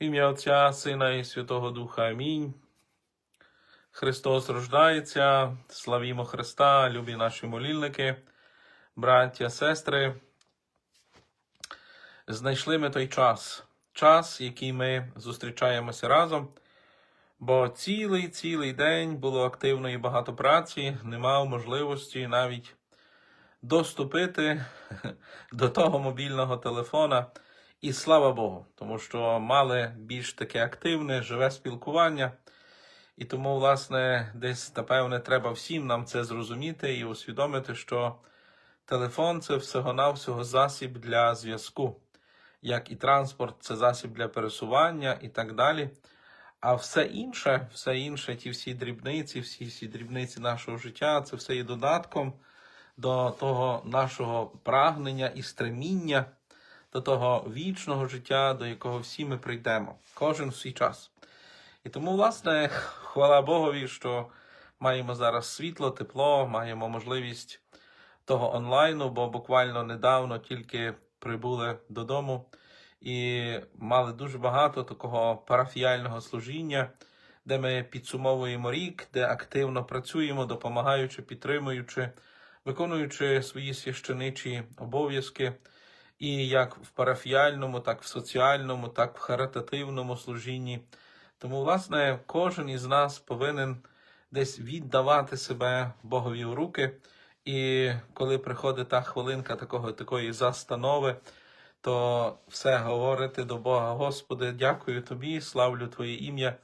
Ім'я Отця, Сина і Святого Духа. Амінь. Христос рождається, славімо Христа, любі наші молільники, браття, сестри. Знайшли ми той час, час, який ми зустрічаємося разом, бо цілий цілий день було активної багато праці, не мав можливості навіть доступити до того мобільного телефона. І слава Богу, тому що мали більш таке активне, живе спілкування. І тому, власне, десь, напевне, треба всім нам це зрозуміти і усвідомити, що телефон це всього-навсього засіб для зв'язку, як і транспорт, це засіб для пересування і так далі. А все інше, все інше, ті всі дрібниці, всі всі дрібниці нашого життя, це все є додатком до того нашого прагнення і стреміння, до того вічного життя, до якого всі ми прийдемо, кожен в свій час. І тому, власне, хвала Богові, що маємо зараз світло, тепло, маємо можливість того онлайну, бо буквально недавно тільки прибули додому і мали дуже багато такого парафіяльного служіння, де ми підсумовуємо рік, де активно працюємо, допомагаючи, підтримуючи, виконуючи свої священичі обов'язки. І як в парафіяльному, так в соціальному, так в харитативному служінні. Тому, власне, кожен із нас повинен десь віддавати себе Богові в руки. І коли приходить та хвилинка такого, такої застанови, то все говорити до Бога, Господи, дякую Тобі, славлю Твоє ім'я,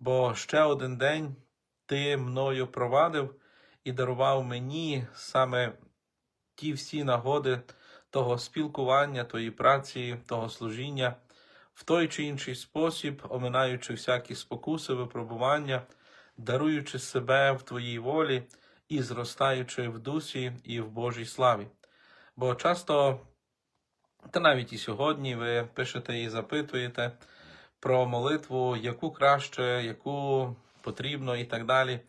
бо ще один день Ти мною провадив і дарував мені саме ті всі нагоди того спілкування, тої праці, того служіння в той чи інший спосіб, оминаючи всякі спокуси, випробування, даруючи себе в Твоїй волі і зростаючи в дусі і в Божій славі. Бо часто, та навіть і сьогодні, ви пишете і запитуєте про молитву, яку краще, яку потрібно і так далі.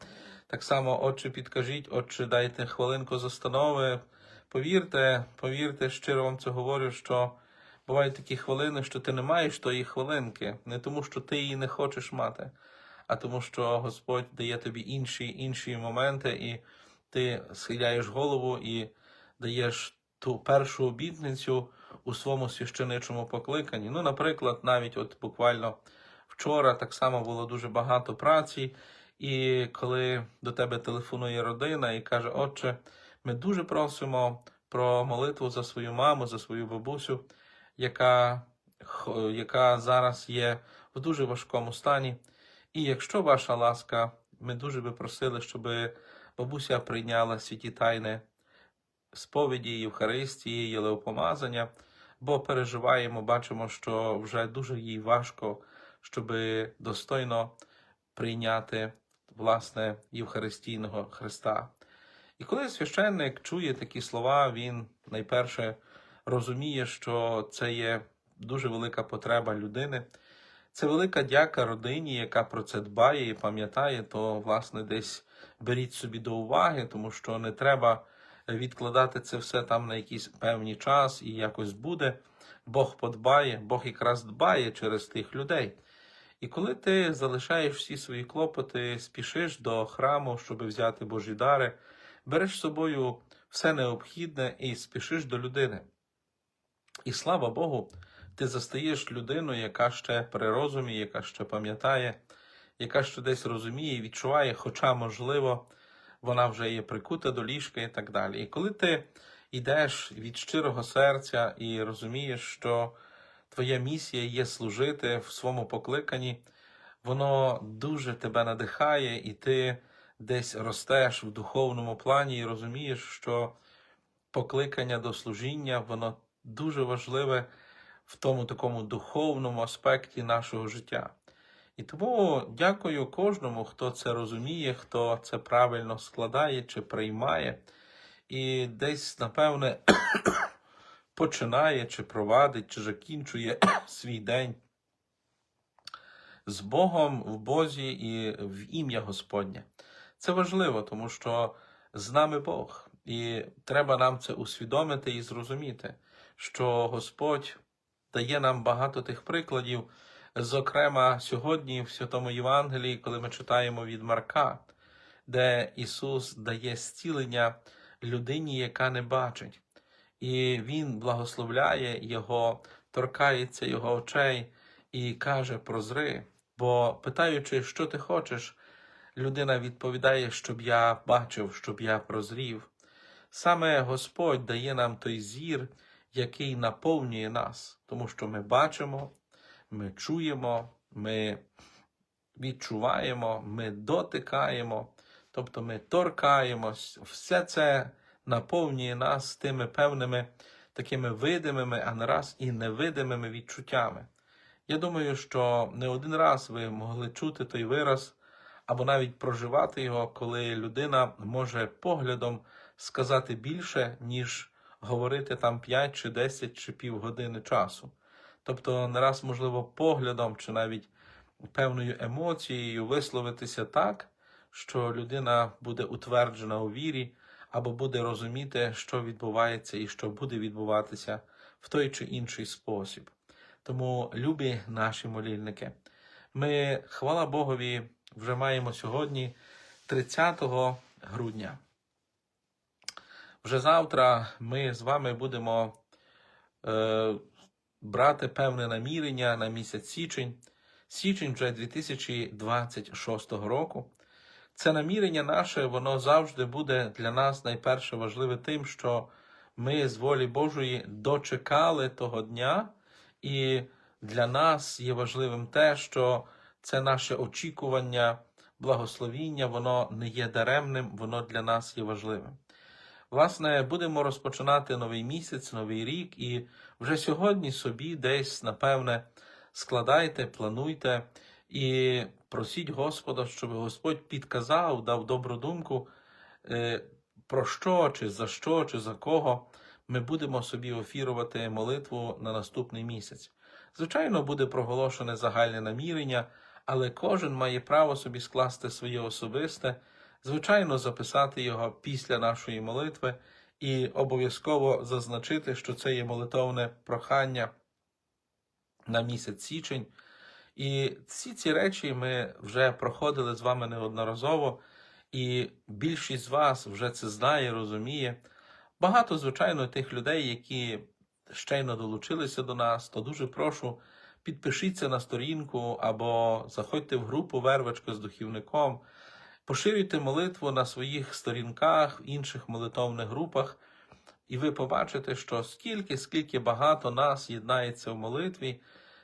Так само, Отче, підкажіть, Отче, дайте хвилинку застанови. Повірте, повірте, щиро вам це говорю, що бувають такі хвилини, що ти не маєш тої хвилинки, не тому, що ти її не хочеш мати, а тому, що Господь дає тобі інші інші моменти, і ти схиляєш голову і даєш ту першу обітницю у своєму священичому покликанні. Ну, наприклад, навіть от буквально вчора так само було дуже багато праці, і коли до тебе телефонує родина і каже, Отче, ми дуже просимо про молитву за свою маму, за свою бабусю яка, яка зараз є в дуже важкому стані. І якщо ваша ласка, ми дуже би просили, щоб бабуся прийняла святі тайни сповіді, Євхаристії, Єлеопомазання, бо переживаємо, бачимо, що вже дуже їй важко, щоб достойно прийняти власне Євхаристійного Христа. І коли священник чує такі слова, він найперше розуміє, що це є дуже велика потреба людини. Це велика дяка родині, яка про це дбає і пам'ятає, то, власне, десь беріть собі до уваги, тому що не треба відкладати це все там на якийсь певний час і якось буде. Бог подбає, Бог якраз дбає через тих людей. І коли ти залишаєш всі свої клопоти, спішиш до храму, щоб взяти Божі дари, береш з собою все необхідне і спішиш до людини. І слава Богу, ти застаєш людину, яка ще при розумі, яка ще пам'ятає, яка ще десь розуміє відчуває, хоча, можливо, вона вже є прикута до ліжка і так далі. І коли ти йдеш від щирого серця і розумієш, що твоя місія є служити в своєму покликанні, воно дуже тебе надихає, і ти десь ростеш в духовному плані і розумієш, що покликання до служіння, воно дуже важливе в тому такому духовному аспекті нашого життя. І тому дякую кожному, хто це розуміє, хто це правильно складає чи приймає, і десь, напевне, починає, чи провадить, чи закінчує свій день з Богом в Бозі і в ім'я Господнє. Це важливо, тому що з нами Бог, і треба нам це усвідомити і зрозуміти що Господь дає нам багато тих прикладів, Зокрема, сьогодні в Святому Євангелії, коли ми читаємо від Марка, де Ісус дає зцілення людині, яка не бачить, і Він благословляє його, торкається його очей і каже: Прозри. Бо питаючи, що ти хочеш, людина відповідає, щоб я бачив, щоб я прозрів. Саме Господь дає нам той зір, який наповнює нас, тому що ми бачимо, ми чуємо, ми відчуваємо, ми дотикаємо, тобто ми торкаємось. Все це наповнює нас тими певними такими видимими, а не раз і невидимими відчуттями. Я думаю, що не один раз ви могли чути той вираз або навіть проживати його, коли людина може поглядом сказати більше, ніж говорити там 5 чи 10 чи півгодини часу. Тобто, не раз, можливо, поглядом чи навіть певною емоцією висловитися так, що людина буде утверджена у вірі, або буде розуміти, що відбувається і що буде відбуватися в той чи інший спосіб. Тому, любі наші молільники, ми, хвала Богові, вже маємо сьогодні 30 грудня. Вже завтра ми з вами будемо е, брати певне намірення на місяць січень, січень вже 2026 року. Це намірення наше, воно завжди буде для нас найперше важливе тим, що ми з волі Божої дочекали того дня, і для нас є важливим те, що це наше очікування, благословіння, воно не є даремним, воно для нас є важливим. Власне, будемо розпочинати новий місяць, новий рік, і вже сьогодні собі десь, напевне, складайте, плануйте і просіть Господа, щоб Господь підказав, дав добру думку, е, про що, чи за що, чи за кого ми будемо собі офірувати молитву на наступний місяць. Звичайно, буде проголошене загальне намірення, але кожен має право собі скласти своє особисте, звичайно, записати його після нашої молитви і обов'язково зазначити, що це є молитовне прохання на місяць січень. І всі ці речі ми вже проходили з вами неодноразово, і більшість з вас вже це знає, розуміє. Багато, звичайно, тих людей, які щойно долучилися до нас, то дуже прошу, підпишіться на сторінку або заходьте в групу Вервочка з духівником, поширюйте молитву на своїх сторінках, в інших молитовних групах, і ви побачите, що скільки, скільки багато нас єднається в молитві.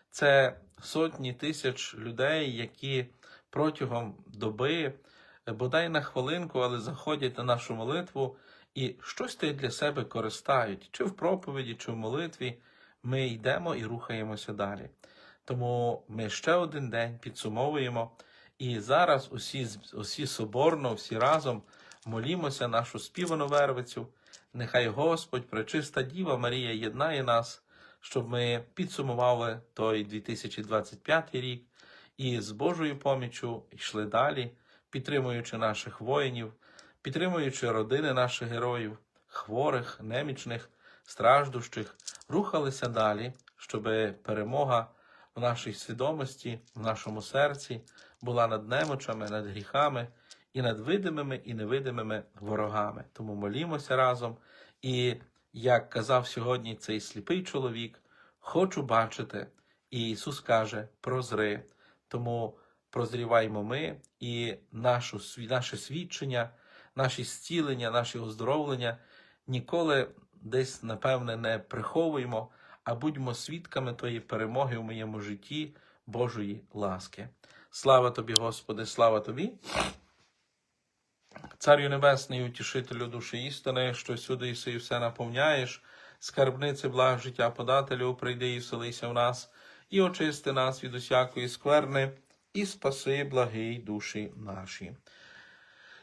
Це сотні тисяч людей, які протягом доби, бодай на хвилинку, але заходять на нашу молитву і щось для себе користають, чи в проповіді, чи в молитві. Ми йдемо і рухаємося далі. Тому ми ще один день підсумовуємо. І зараз усі, усі соборно, всі разом молімося нашу співану вервицю. Нехай Господь, пречиста Діва Марія, єднає нас щоб ми підсумували той 2025 рік і з Божою поміччю йшли далі, підтримуючи наших воїнів, підтримуючи родини наших героїв, хворих, немічних, страждущих, рухалися далі, щоб перемога в нашій свідомості, в нашому серці була над немочами, над гріхами і над видимими і невидимими ворогами. Тому молімося разом і як казав сьогодні цей сліпий чоловік, хочу бачити. І Ісус каже: прозри. Тому прозріваємо ми і наше свідчення, наші зцілення, наші оздоровлення ніколи десь, напевне, не приховуємо, а будьмо свідками тої перемоги в моєму житті Божої ласки. Слава тобі, Господи, слава тобі! Царю Небесний, утішителю душі істини, що сюди іси і все наповняєш, скарбниці благ життя подателю, прийди і вселися в нас, і очисти нас від усякої скверни, і спаси благий душі наші.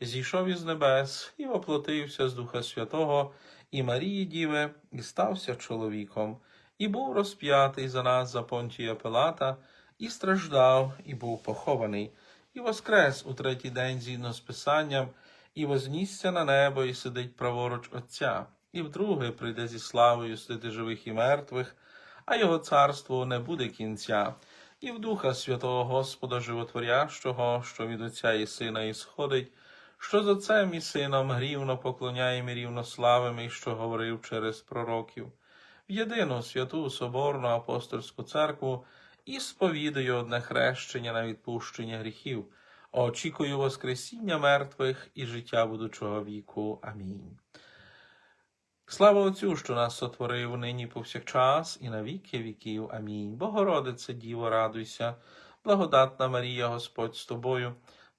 зійшов із небес і воплотився з Духа Святого і Марії Діви, і стався чоловіком, і був розп'ятий за нас за Понтія Пилата, і страждав, і був похований, і воскрес у третій день згідно з Писанням, і вознісся на небо, і сидить праворуч Отця, і вдруге прийде зі славою судити живих і мертвих, а його царству не буде кінця. І в Духа Святого Господа Животворящого, що від Отця і Сина ісходить, що з Отцем і Сином рівно поклоняємо і рівно славимо, і що говорив через пророків, в єдину святу Соборну апостольську церкву і сповідаю одне хрещення на відпущення гріхів, очікую Воскресіння мертвих і життя будучого віку. Амінь. Слава Отцю, що нас сотворив нині повсякчас і на віки віків. Амінь. Богородице, Діво, радуйся, благодатна Марія, Господь з тобою,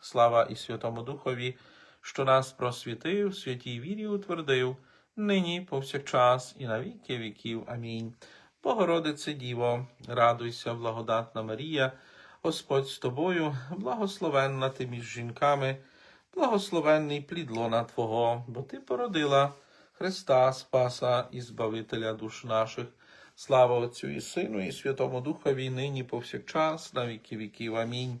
Слава і Святому Духові, що нас просвітив, святій вірі утвердив, нині повсякчас і на віки віків. Амінь. Богородице Діво, радуйся, благодатна Марія, Господь з тобою, благословенна ти між жінками, благословенний плід лона Твого, бо Ти породила Христа, Спаса і Збавителя душ наших. Слава Отцю і Сину, і Святому Духові, нині повсякчас, на віки віків. Амінь.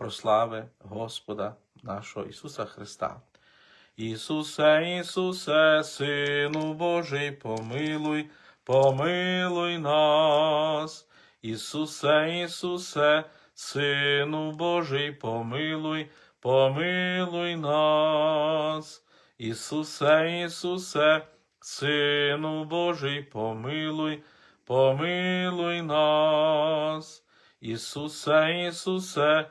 прослави Господа нашого Ісуса Христа. Ісусе, Ісусе, Сину Божий, помилуй, помилуй нас. Ісусе, Ісусе, Сину Божий, помилуй, помилуй нас. Ісусе, Ісусе, Сину Божий, помилуй, помилуй нас. Ісусе, Ісусе,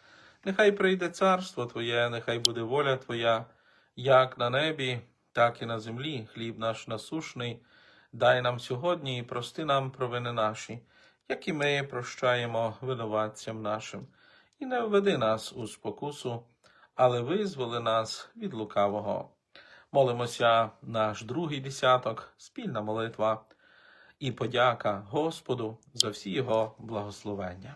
нехай прийде царство Твоє, нехай буде воля Твоя, як на небі, так і на землі, хліб наш насушний, дай нам сьогодні і прости нам провини наші, як і ми прощаємо винуватцям нашим, і не введи нас у спокусу, але визволи нас від лукавого. Молимося наш другий десяток, спільна молитва і подяка Господу за всі його благословення.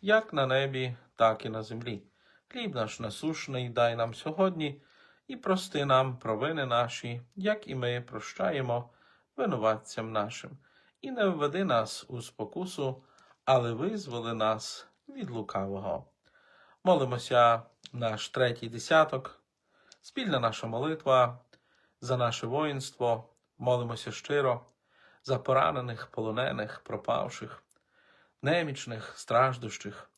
як на небі, так і на землі. Хліб наш насушний дай нам сьогодні, і прости нам провини наші, як і ми прощаємо винуватцям нашим. І не введи нас у спокусу, але визволи нас від лукавого. Молимося наш третій десяток, спільна наша молитва за наше воїнство, молимося щиро, за поранених, полонених, пропавших, немічних, страждущих,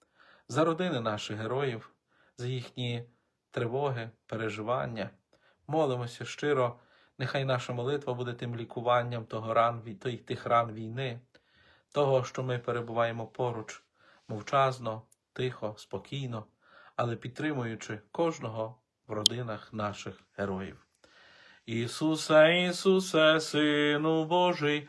за родини наших героїв, за їхні тривоги, переживання. Молимося щиро, нехай наша молитва буде тим лікуванням того ран, тих ран війни, того, що ми перебуваємо поруч, мовчазно, тихо, спокійно, але підтримуючи кожного в родинах наших героїв. Ісусе, Ісусе, Сину Божий,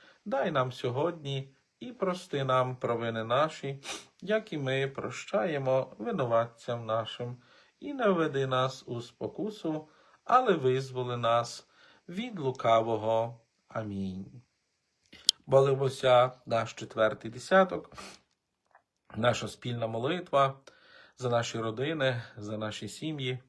дай нам сьогодні і прости нам провини наші, як і ми прощаємо винуватцям нашим, і не веди нас у спокусу, але визволи нас від лукавого. Амінь. Молимося наш четвертий десяток, наша спільна молитва за наші родини, за наші сім'ї,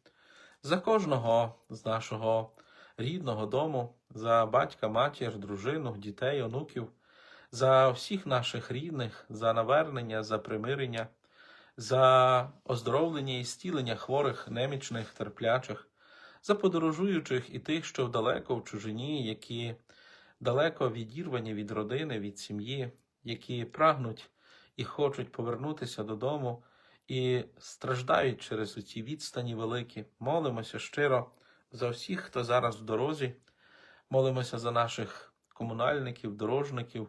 за кожного з нашого рідного дому, за батька, матір, дружину, дітей, онуків, за всіх наших рідних, за навернення, за примирення, за оздоровлення і зцілення хворих, немічних, терплячих, за подорожуючих і тих, що далеко в чужині, які далеко відірвані від родини, від сім'ї, які прагнуть і хочуть повернутися додому і страждають через ці відстані великі. Молимося щиро за всіх, хто зараз в дорозі. Молимося за наших комунальників, дорожників,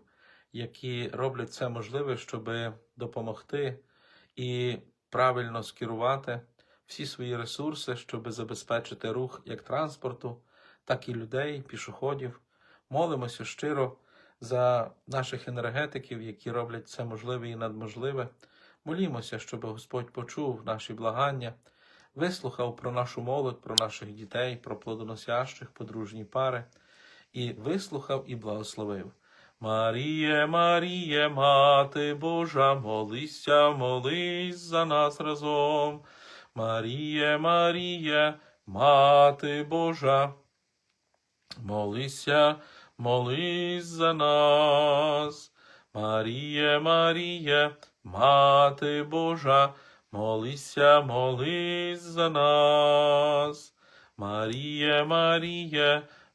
які роблять все можливе, щоб допомогти і правильно скерувати всі свої ресурси, щоб забезпечити рух як транспорту, так і людей, пішоходів. Молимося щиро за наших енергетиків, які роблять все можливе і надможливе. Молімося, щоб Господь почув наші благання, вислухав про нашу молодь, про наших дітей, про плодоносящих подружні пари, і вислухав і благословив. Маріє, Маріє, Мати Божа, молися, молись за нас разом. Маріє, Маріє, Мати Божа, молися, молись за нас. Маріє, Маріє, Мати Божа, молися, молись за нас. Маріє, Маріє,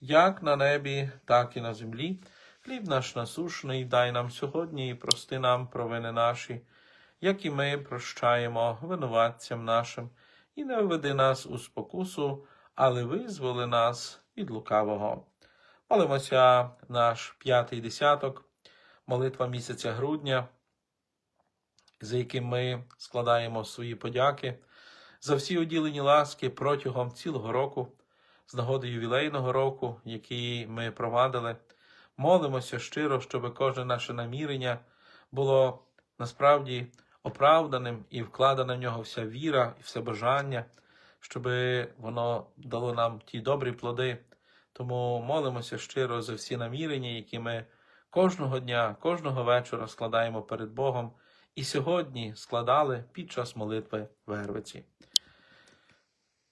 як на небі, так і на землі. Хліб наш насушний, дай нам сьогодні і прости нам провини наші, як і ми прощаємо винуватцям нашим, і не введи нас у спокусу, але визволи нас від лукавого. Молимося наш п'ятий десяток, молитва місяця грудня, за яким ми складаємо свої подяки за всі уділені ласки протягом цілого року, з нагоди ювілейного року, який ми провадили. Молимося щиро, щоб кожне наше намірення було насправді оправданим і вкладена в нього вся віра і все бажання, щоб воно дало нам ті добрі плоди. Тому молимося щиро за всі намірення, які ми кожного дня, кожного вечора складаємо перед Богом, і сьогодні складали під час молитви Вервиці.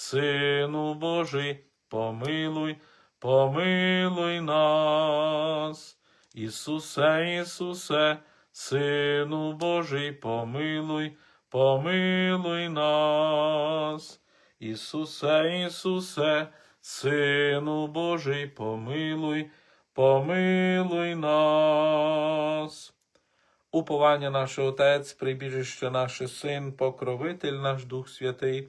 Сину Божий, помилуй, помилуй нас. Ісусе, Ісусе, Сину Божий, помилуй, помилуй нас. Ісусе, Ісусе, Сину Божий, помилуй, помилуй нас. Уповання наше Отець, прибіжище наше Син, покровитель наш Дух Святий,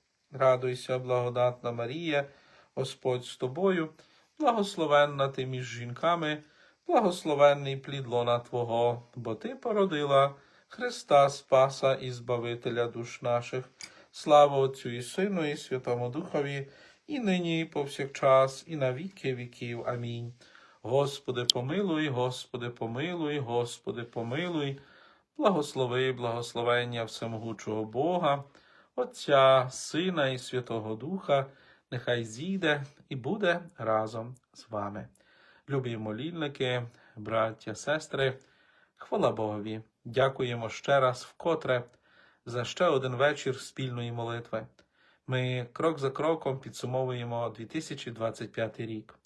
радуйся, благодатна Марія, Господь з тобою, благословенна ти між жінками, благословенний плід лона Твого, бо Ти породила Христа Спаса і Збавителя душ наших. Слава Отцю і Сину, і Святому Духові, і нині, і повсякчас, і на віки віків. Амінь. Господи, помилуй, Господи, помилуй, Господи, помилуй, благослови, благословення всемогучого Бога, Отця, Сина і Святого Духа, нехай зійде і буде разом з вами. Любі молільники, браття, сестри, хвала Богові. Дякуємо ще раз вкотре за ще один вечір спільної молитви. Ми крок за кроком підсумовуємо 2025 рік.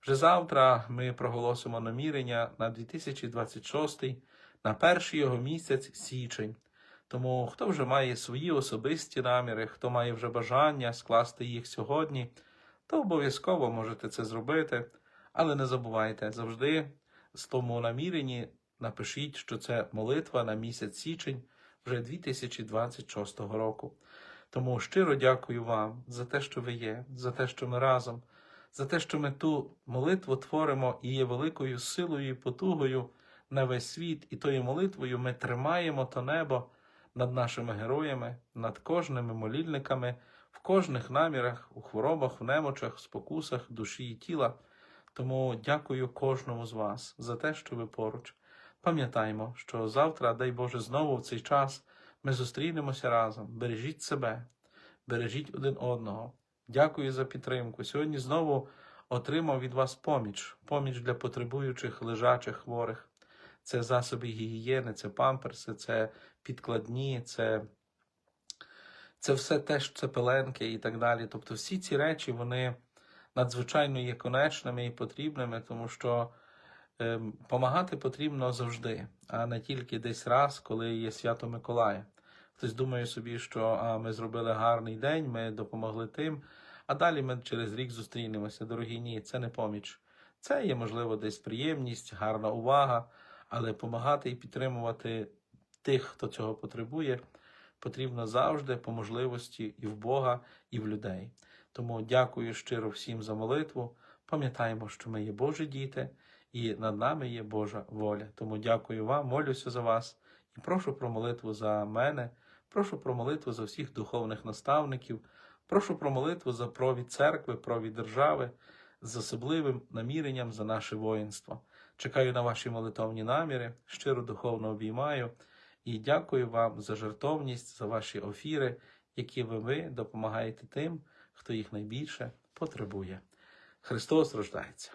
Вже завтра ми проголосимо намірення на 2026, на перший його місяць січень. Тому хто вже має свої особисті наміри, хто має вже бажання скласти їх сьогодні, то обов'язково можете це зробити. Але не забувайте завжди з тому наміренні напишіть, що це молитва на місяць січень вже 2026 року. Тому щиро дякую вам за те, що ви є, за те, що ми разом, за те, що ми ту молитву творимо і є великою силою і потугою на весь світ, і тою молитвою ми тримаємо то небо над нашими героями, над кожними молільниками, в кожних намірах, у хворобах, в немочах, спокусах душі і тіла. Тому дякую кожному з вас за те, що ви поруч. Пам'ятаймо, що завтра, дай Боже, знову в цей час ми зустрінемося разом. Бережіть себе, бережіть один одного. Дякую за підтримку. Сьогодні знову отримав від вас поміч, поміч для потребуючих лежачих хворих. Це засоби гігієни, це памперси, це підкладні, це, це все теж це пеленки і так далі. Тобто всі ці речі вони надзвичайно є конечними і потрібними, тому що ем, помагати потрібно завжди, а не тільки десь раз, коли є свято Миколая. Хтось думає собі, що а, ми зробили гарний день, ми допомогли тим, а далі ми через рік зустрінемося. Дорогі, ні, це не поміч. Це є, можливо, десь приємність, гарна увага, але допомагати і підтримувати тих, хто цього потребує, потрібно завжди по можливості і в Бога, і в людей. Тому дякую щиро всім за молитву. Пам'ятаємо, що ми є Божі діти, і над нами є Божа воля. Тому дякую вам, молюся за вас і прошу про молитву за мене, прошу про молитву за всіх духовних наставників, прошу про молитву за провід церкви, провід держави, з особливим наміренням за наше воїнство. Чекаю на ваші молитовні наміри, щиро духовно обіймаю і дякую вам за жертовність, за ваші офіри, які ви, ви допомагаєте тим, хто їх найбільше потребує. Христос рождається.